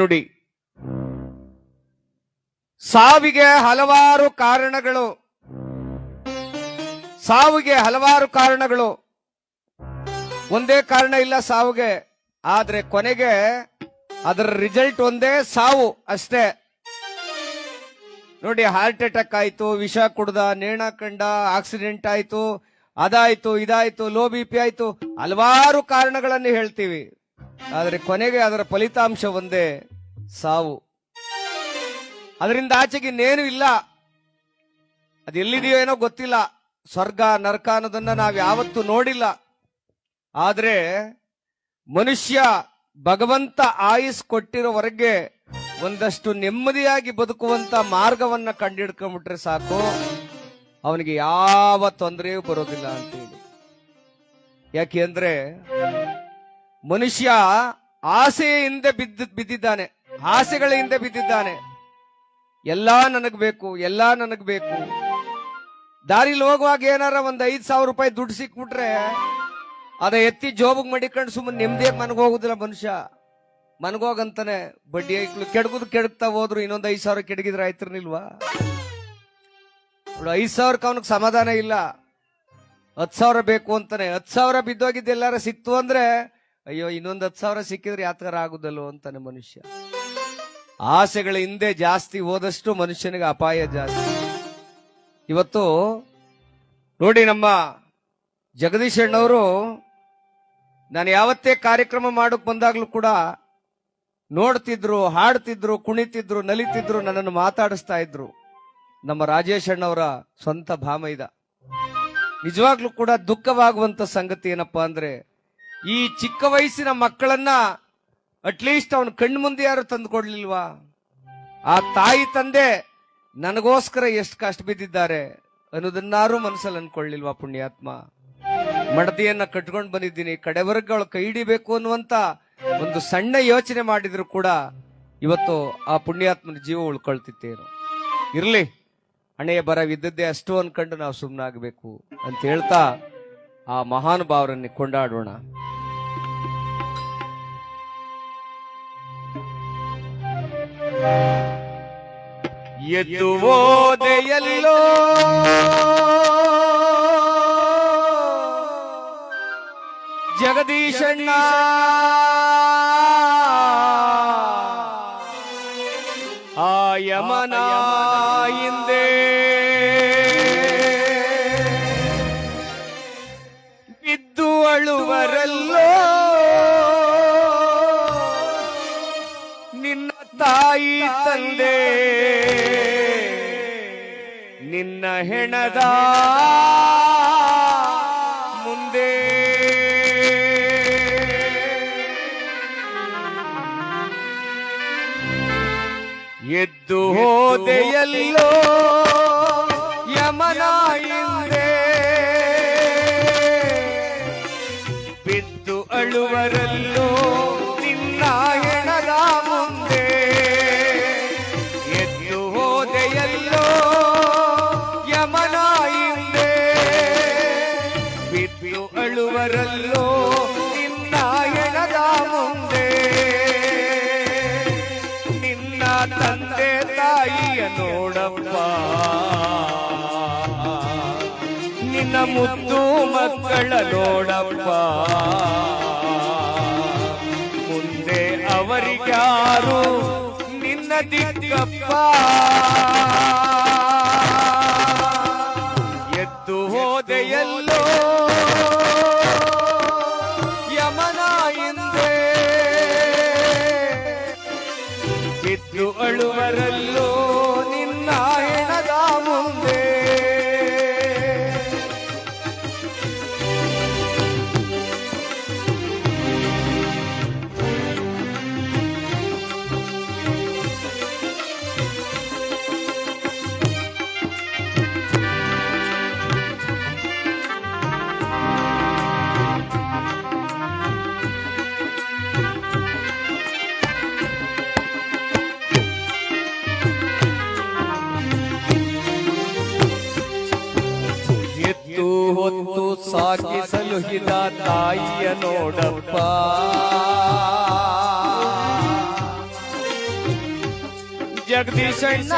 ನುಡಿ. ಸಾವಿಗೆ ಹಲವಾರು ಕಾರಣಗಳು. ಸಾವಿಗೆ ಹಲವಾರು ಕಾರಣಗಳು. ಒಂದೇ ಕಾರಣ ಇಲ್ಲ ಸಾವಿಗೆ, ಆದ್ರೆ ಕೊನೆಗೆ ಅದರ ರಿಸಲ್ಟ್ ಒಂದೇ ಸಾವು ಅಷ್ಟೇ. ನೋಡಿ ಹಾರ್ಟ್ ಅಟ್ಯಾಕ್ ಆಯ್ತು, ವಿಷ ಕುಡ್ದ, ನೇಣ ಕಂಡ ಆಕ್ಸಿಡೆಂಟ್ ಆಯ್ತು, ಅದಾಯ್ತು, ಇದಾಯ್ತು ಲೋ ಬಿ ಪಿ ಆಯ್ತು, ಹಲವಾರು ಕಾರಣಗಳನ್ನು ಹೇಳ್ತೀವಿ. ಆದ್ರೆ ಕೊನೆಗೆ ಅದರ ಫಲಿತಾಂಶ ಒಂದೇ, ಸಾವು. ಅದರಿಂದ ಆಚೆಗೆ ಇನ್ನೇನು ಇಲ್ಲ. ಅದು ಎಲ್ಲಿದೆಯೋ ಏನೋ ಗೊತ್ತಿಲ್ಲ. ಸ್ವರ್ಗ, ನರಕ ಅನ್ನೋದನ್ನ ನಾವು ಯಾವತ್ತೂ ನೋಡಿಲ್ಲ. ಆದರೆ ಮನುಷ್ಯ ಭಗವಂತ ಆಯುಸ್ ಕೊಟ್ಟಿರೋವರೆಗೆ ಒಂದಷ್ಟು ನೆಮ್ಮದಿಯಾಗಿ ಬದುಕುವಂತ ಮಾರ್ಗವನ್ನ ಕಂಡಿಡ್ಕೊಂಡ್ಬಿಟ್ರೆ ಸಾಕು. ಅವನಿಗೆ ಯಾವ ತೊಂದರೆಯೂ ಬರೋದಿಲ್ಲ ಅಂತೇಳಿ ಯಾಕೆ ಅಂದ್ರೆ ಮನುಷ್ಯ ಆಸೆಯಿಂದ ಬಿದ್ದ, ಬಿದ್ದಿದ್ದಾನೆ. ಆಸೆಗಳ ಹಿಂದೆ ಬಿದ್ದಿದ್ದಾನೆ. ಎಲ್ಲಾ ನನಗ್ ಬೇಕು, ಎಲ್ಲಾ ನನಗ್ ಬೇಕು. ದಾರಿಲಿ ಹೋಗುವಾಗ ಏನಾರ ಒಂದ್ ಐದ್ ಸಾವಿರ ರೂಪಾಯಿ ದುಡ್ಡು ಸಿಕ್ಬಿಟ್ರೆ ಅದ ಎತ್ತಿ ಜೋಬಿಗೆ ಮಡಿಕೊಂಡು ಸುಮ್ಮನೆ ನಿಮ್ದೇ ಮನಗ್ ಹೋಗುದಿಲ್ಲ ಮನುಷ್ಯ. ಮನಗೋಗಂತಾನೆ ಬಡ್ಡಿ ಐಕ್ಳು ಕೆಡಗುದು ಕೆಡಗ್ತಾ ಹೋದ್ರು ಇನ್ನೊಂದ್ ಐದ್ ಸಾವಿರ ಕೆಡಗಿದ್ರೆ ಆಯ್ತಿರ್ನಿಲ್ವಾ ಐದ್ ಸಾವಿರಕ್ಕೆ ಅವನಿಗೆ ಸಮಾಧಾನ ಇಲ್ಲ. ಹತ್ ಸಾವಿರ ಬೇಕು ಅಂತಾನೆ. ಹತ್ ಸಾವಿರ ಬಿದ್ದೋಗಿದ್ದು ಎಲ್ಲಾರ ಸಿಕ್ತು ಅಂದ್ರೆ ಅಯ್ಯೋ, ಇನ್ನೊಂದು ಹತ್ತು ಸಾವಿರ ಸಿಕ್ಕಿದ್ರೆ ಯಾತರ ಆಗುದಲ್ಲೋ ಅಂತಾನೆ ಮನುಷ್ಯ. ಆಸೆಗಳ ಹಿಂದೆ ಜಾಸ್ತಿ ಹೋದಷ್ಟು ಮನುಷ್ಯನಿಗೆ ಅಪಾಯ ಜಾಸ್ತಿ. ಇವತ್ತು ನೋಡಿ ನಮ್ಮ ಜಗದೀಶ್ ಅಣ್ಣವರು, ನಾನು ಯಾವತ್ತೇ ಕಾರ್ಯಕ್ರಮ ಮಾಡಕ್ ಬಂದಾಗ್ಲೂ ಕೂಡ ನೋಡ್ತಿದ್ರು, ಹಾಡ್ತಿದ್ರು, ಕುಣಿತಿದ್ರು, ನಲಿತಿದ್ರು, ನನ್ನನ್ನು ಮಾತಾಡಿಸ್ತಾ ಇದ್ರು. ನಮ್ಮ ರಾಜೇಶ್ ಅಣ್ಣವರ ಸ್ವಂತ ಭಾಮೈದ ನಿಜವಾಗ್ಲೂ ಕೂಡ ದುಃಖವಾಗುವಂತ ಸಂಗತಿ ಏನಪ್ಪಾ ಅಂದ್ರೆ ಈ ಚಿಕ್ಕ ವಯಸ್ಸಿನ ಮಕ್ಕಳನ್ನ ಅಟ್ಲೀಸ್ಟ್ ಅವನ ಕಣ್ಣು ಮುಂದೆ ಯಾರು ತಂದು ಕೊಡ್ಲಿಲ್ವಾ? ಆ ತಾಯಿ ತಂದೆ ನನಗೋಸ್ಕರ ಎಷ್ಟು ಕಷ್ಟ ಬಿದ್ದಿದ್ದಾರೆ ಅನ್ನೋದನ್ನಾರು ಮನಸ್ಸಲ್ಲಿ ಅನ್ಕೊಳ್ಳಿಲ್ವಾ ಪುಣ್ಯಾತ್ಮ? ಮಡದಿಯನ್ನ ಕಟ್ಕೊಂಡು ಬಂದಿದ್ದೀನಿ, ಕಡೆವರೆಗೆ ಅವಳು ಕೈ ಹಿಡಿಬೇಕು ಅನ್ನುವಂತ ಒಂದು ಸಣ್ಣ ಯೋಚನೆ ಮಾಡಿದ್ರು ಕೂಡ ಇವತ್ತು ಆ ಪುಣ್ಯಾತ್ಮನ ಜೀವ ಉಳ್ಕೊಳ್ತಿತ್ತೇನು. ಇರ್ಲಿ, ಹಣೆಯ ಬರವಿದ್ದದ್ದೇ ಅಷ್ಟು ಅನ್ಕೊಂಡು ನಾವು ಸುಮ್ಮನಾಗಬೇಕು ಅಂತ ಹೇಳ್ತಾ ಆ ಮಹಾನುಭಾವರನ್ನ ಕೊಂಡಾಡೋಣ. ಎದ್ದು ಓದೆಯಲ್ಲೋ ಜಗದೀಶಣ್ಣ. ಆಯಮನ ಯಮನ ಹಿಂದೆ. ಬಿದ್ದು ಅಳುವರಲ್ಲೋ. ತಂದೆ. ನಿನ್ನ ಹೆಣದ ಮುಂದೆ. ಎದ್ದು ಹೋದೆಯಲ್ಲೋ ಯಮನ ಹಿಂದೆ. ಬಿದ್ದು ಅಳುವರಲ್ಲೋ ಮುದ್ದು ಮಕ್ಕಳ ನೋಡಪ್ಪ. ಮುಂದೆ ಅವರಿಗಾರು ನಿನ್ನ ದಿಕ್ಕಪ್ಪ. ಎದ್ದು ಹೋದೆಯಲ್ಲೋ ಸಾಕಿಸಲು ಸಲುಹಿದ ತಾಯಿಯ ನೋಡಪ್ಪ. ಜಗದೀಶಣ್ಣ.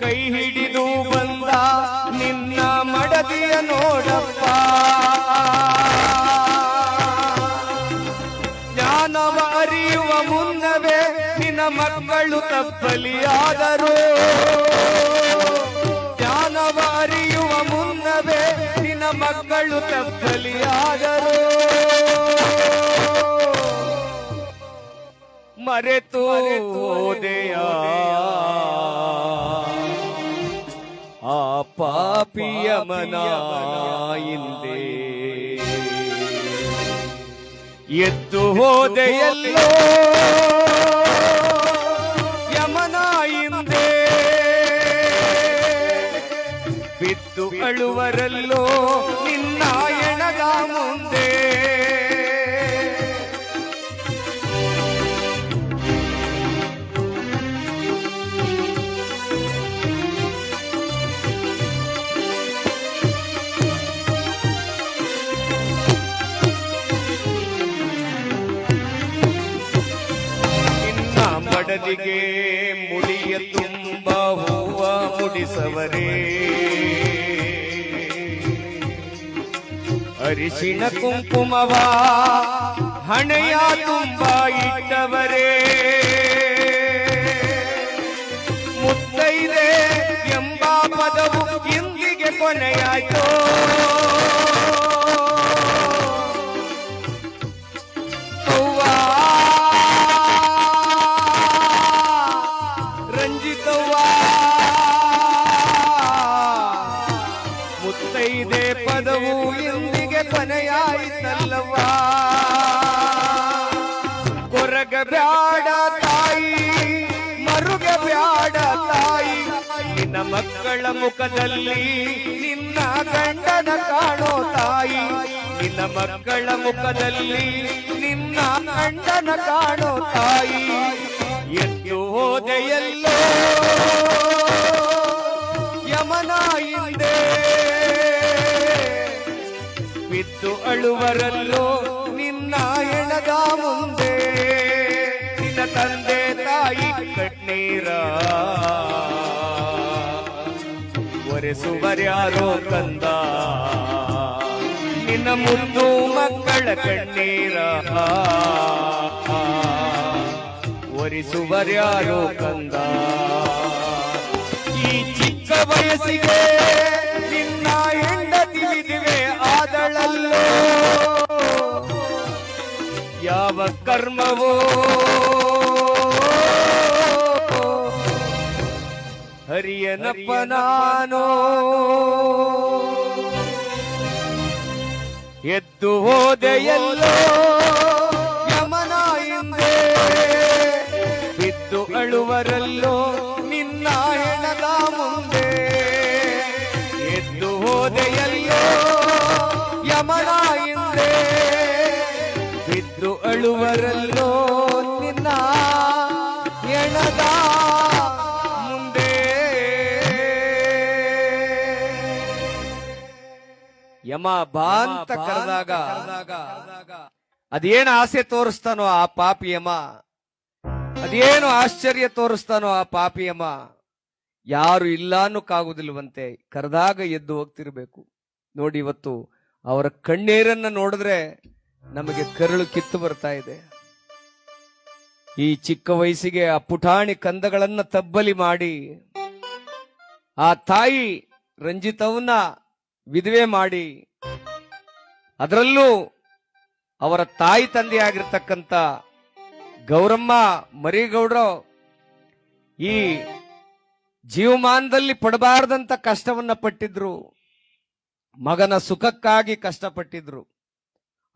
ಕೈ ಹಿಡಿದು ಬಂದ ನಿನ್ನ ಮಡದಿಯ ನೋಡಪ್ಪ. ಜ್ಞಾನವ ಅರಿಯುವ ಮುನ್ನವೇ ನಿನ್ನ ಮಕ್ಕಳು ತಪ್ಪಲಿಯಾದರು. ಜ್ಞಾನವ ಅರಿಯುವ ಮುನ್ನವೇ ನಿನ್ನ ಮಕ್ಕಳು ತಪ್ಪಲಿಯಾದರು ಮರೆತು ಓದೆಯ ಆ ಪಾಪಿಯ ಮನ ಹಿಂದೆ ಎದ್ದು ಹೋದೆಯಲ್ಲೋ? ಯಮನ ಹಿಂದೆ ಬಿದ್ದು ಅಳುವರಲ್ಲೋ? ನಿನ್ನ ಎಣಗ ಮುಂದೆ ಮುಡಿಸವರೇ ಅರಿಶಿಣ ಕುಂಕುಮವ ಹಣೆಯ ತುಂಬ ಇಟ್ಟವರೇ. ಮುತ್ತೈದೆ ಎಂಬ ಪದವು ಇಂದಿಗೆ ಕೊನೆಯಾಯ್ತು. ಕೊರಗ ಬ್ಯಾಡ ತಾಯಿ, ಮರುಗೆ ಬ್ಯಾಡ ತಾಯಿ. ನಿನ್ನ ಮಕ್ಕಳ ಮುಖದಲ್ಲಿ ನಿನ್ನ ಗಂಡನ ಕಾಣೋ ತಾಯಿ. ನಿನ್ನ ಮಕ್ಕಳ ಮುಖದಲ್ಲಿ ನಿನ್ನ ಗಂಡನ ಕಾಣೋ ತಾಯಿ. ಎದ್ದು ಹೋದೆಯಲ್ಲೋ, ಯಮನ ಹಿಂದೆ. ಬಿದ್ದು ಅಳುವರಲ್ಲೋ, ನಿನ್ನ ಎಣದ ಮುಂದೆ. ತಂದೆ ತಾಯಿ ಕಣ್ಣೀರ. ಒರೆಸುವರ್ಯಾರೋ ಕಂದ ನಿನ್ನ ಮುದ್ದು ಮಕ್ಕಳ ಕಣ್ಣೀರ. ಒರೆಸುವರ್ಯಾರೋ ಕಂದ ಈ ಚಿಕ್ಕ ವಯಸ್ಸಿಗೆ ನಿನ್ನ ಹೆಂಡತಿ ವಿಧಿವೆ ಆದಳಲ್ಲೋ. ಯಾವ ಕರ್ಮವೋ ಹರಿಯನಪ್ಪ ನಾನು. ಎದ್ದು ಹೋದೆಯಲ್ಲೋ ಯಮನ ಹಿಂದೆ. ಬಿದ್ದು ಅಳುವರಲ್ಲೋ ನಿನ್ನ ಹೆಣದ ಮುಂದೆ. ಎದ್ದು ಹೋದೆಯಲ್ಲೋ ಯಮನ ಹಿಂದೆ. ಬಿದ್ದು ಅಳುವರಲ್ಲೋ ಯಮ ಬಾ ಅಂತ ಕರೆದಾಗ ಅದೇನು ಆಸೆ ತೋರಿಸ್ತಾನೋ ಆ ಪಾಪಿ ಯಮ? ಅದೇನು ಆಶ್ಚರ್ಯ ತೋರಿಸ್ತಾನೋ ಆ ಪಾಪಿ ಯಮ? ಯಾರು ಇಲ್ಲ ಅನ್ನೋಕ್ಕಾಗುದಿಲ್ವಂತೆ ಕರೆದಾಗ ಎದ್ದು ಹೋಗ್ತಿರ್ಬೇಕು. ನೋಡಿ ಇವತ್ತು ಅವರ ಕಣ್ಣೀರನ್ನ ನೋಡಿದ್ರೆ ನಮಗೆ ಕರಳು ಕಿತ್ತು ಬರ್ತಾ ಇದೆ. ಈ ಚಿಕ್ಕ ವಯಸ್ಸಿಗೆ ಆ ಪುಟಾಣಿ ಕಂದಗಳನ್ನ ತಬ್ಬಲಿ ಮಾಡಿ ಆ ತಾಯಿ ರಂಜಿತವನ್ನ ವಿಧವೆ ಮಾಡಿ, ಅದರಲ್ಲೂ ಅವರ ತಾಯಿ ತಂದೆಯಾಗಿರ್ತಕ್ಕಂಥ ಗೌರಮ್ಮ ಮರಿಗೌಡರು ಈ ಜೀವಮಾನದಲ್ಲಿ ಪಡಬಾರ್ದಂತ ಕಷ್ಟವನ್ನ ಪಟ್ಟಿದ್ರು, ಮಗನ ಸುಖಕ್ಕಾಗಿ ಕಷ್ಟಪಟ್ಟಿದ್ರು.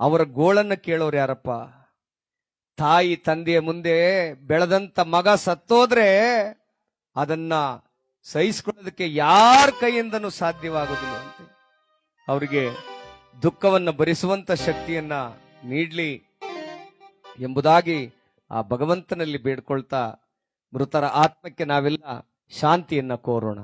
ಅವರ ಗೋಳನ್ನ ಕೇಳೋರು ಯಾರಪ್ಪ? ತಾಯಿ ತಂದೆಯ ಮುಂದೆ ಬೆಳೆದಂತ ಮಗ ಸತ್ತೋದ್ರೆ ಅದನ್ನ ಸಹಿಸ್ಕೊಳ್ಳೋದಕ್ಕೆ ಯಾರ ಕೈಯಿಂದನೂ ಸಾಧ್ಯವಾಗೋದಿಲ್ಲ ಅಂತೆ. ಅವರಿಗೆ ದುಃಖವನ್ನು ಭರಿಸುವಂತ ಶಕ್ತಿಯನ್ನ ನೀಡಲಿ ಎಂಬುದಾಗಿ ಆ ಭಗವಂತನಲ್ಲಿ ಬೇಡ್ಕೊಳ್ತಾ ಮೃತರ ಆತ್ಮಕ್ಕೆ ನಾವೆಲ್ಲ ಶಾಂತಿಯನ್ನ ಕೋರೋಣ.